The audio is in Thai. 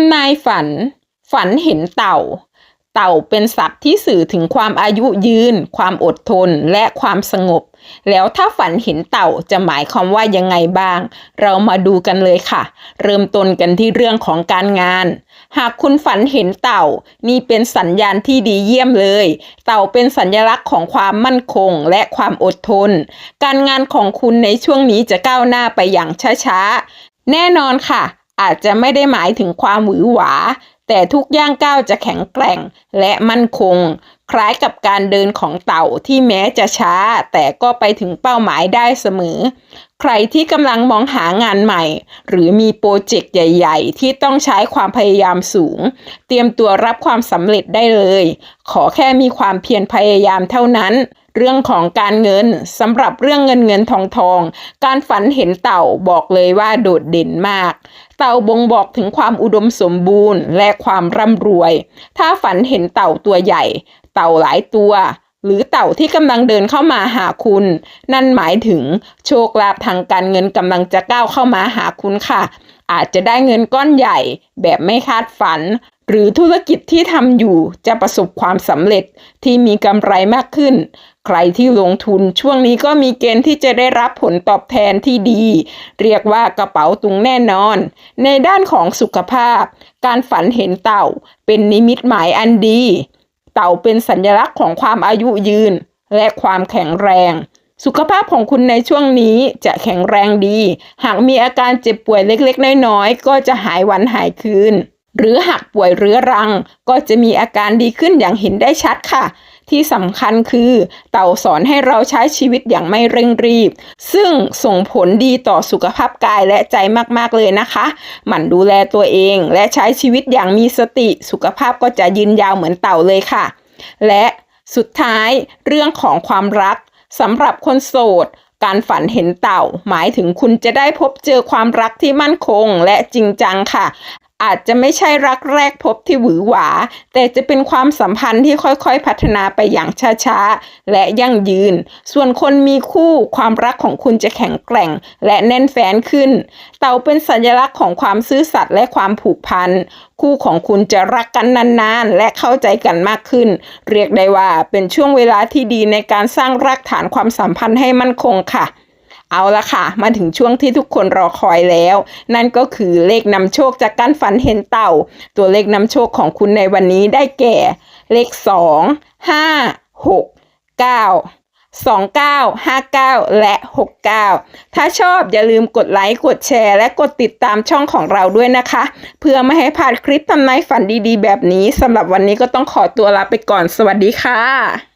ำนายฝัน ฝันเห็นเต่า เต่าเป็นสัตว์ที่สื่อถึงความอายุยืน ความอดทนและความสงบ แล้วถ้าฝันเห็นเต่าจะหมายความว่ายังไงบ้าง เรามาดูกันเลยค่ะ เริ่มต้นกันที่เรื่องของการงาน หากคุณฝันเห็นเต่า นี่เป็นสัญญาณที่ดีเยี่ยมเลย เต่าเป็นสัญลักษณ์ของความมั่นคงและความอดทน การงานของคุณในช่วงนี้จะก้าวหน้าไปอย่างช้าๆแน่นอนค่ะ อาจจะไม่ได้หมายถึงความหวือหวา แต่ทุกย่างก้าวจะแข็งแกร่งและมั่นคง คล้ายกับการเดินของเต่าที่แม้จะช้า แต่ก็ไปถึงเป้าหมายได้เสมอ ใครที่กำลังมองหางานใหม่ หรือมีโปรเจกต์ใหญ่ ๆ ที่ต้องใช้ความพยายามสูง เตรียมตัวรับความสำเร็จได้เลย ขอแค่มีความเพียรพยายามเท่านั้น เรื่องของการเงินสำหรับเรื่องเงินเงินทองทอง การฝันเห็นเต่าบอกเลยว่าโดดเด่นมาก เต่าบ่งบอกถึงความอุดมสมบูรณ์ และความร่ำรวย ถ้าฝันเห็นเต่าตัวใหญ่ เต่าหลายตัว หรือเต่าที่กำลังเดินเข้ามาหาคุณ นั่นหมายถึงโชคลาภทางการเงินกำลังจะก้าวเข้ามาหาคุณค่ะอาจจะได้เงินก้อนใหญ่แบบไม่คาดฝัน หรือธุรกิจที่ทำอยู่จะประสบความสำเร็จที่มีกำไรมากขึ้น ใครที่ลงทุนช่วงนี้ก็มีเกณฑ์ที่จะได้รับผลตอบแทนที่ดี เรียกว่ากระเป๋าตุงแน่นอน ในด้านของสุขภาพ การฝันเห็นเต่า เป็นนิมิตหมายอันดี เต่าเป็นสัญลักษณ์ของความอายุยืน และความแข็งแรง สุขภาพของคุณในช่วงนี้จะแข็งแรงดี หากมีอาการเจ็บป่วยเล็กๆ น้อยๆ ก็จะหายวันหายคืน หรือหากป่วยเรื้อรัง ก็จะมีอาการดีขึ้นอย่างเห็นได้ชัดค่ะ ที่สำคัญคือ เต่าสอนให้เราใช้ชีวิตอย่างไม่เร่งรีบ ซึ่งส่งผลดีต่อสุขภาพกายและใจมากๆเลยนะคะ หมั่นดูแลตัวเองและใช้ชีวิตอย่างมีสติ สุขภาพก็จะยืนยาวเหมือนเต่าเลยค่ะ และสุดท้ายเรื่องของความรักสำหรับคนโสดการฝันเห็นเต่า หมายถึงคุณจะได้พบเจอความรักที่มั่นคงและจริงจังค่ะ อาจจะไม่ใช่รักแรกพบที่หวือหวา แต่จะเป็นความสัมพันธ์ที่ค่อยๆ พัฒนาไปอย่างช้าๆ และยั่งยืน ส่วนคนมีคู่ความรักของคุณจะแข็งแกร่ง และแน่นแฟ้นขึ้น เต่าเป็นสัญลักษณ์ของความซื่อสัตย์และความผูกพัน คู่ของคุณจะรักกันนานๆ และเข้าใจกันมากขึ้น เรียกได้ว่าเป็นช่วงเวลาที่ดีในการสร้างรากฐานความสัมพันธ์ให้มั่นคงค่ะ เอาละค่ะ มาถึงช่วงที่ทุกคนรอคอยแล้ว นั่นก็คือเลขนำโชคจากการฝันเห็นเต่า ตัวเลขนำโชคของคุณในวันนี้ได้แก่ เลข 2 5 6 9 29 59 และ 69 ถ้าชอบอย่าลืมกดไลค์ กดแชร์ และกดติดตามช่องของเราด้วยนะคะ เพื่อไม่ให้พลาดคลิปทำนายฝันดีๆ แบบนี้สำหรับวันนี้ก็ต้องขอตัวลาไปก่อน สวัสดีค่ะ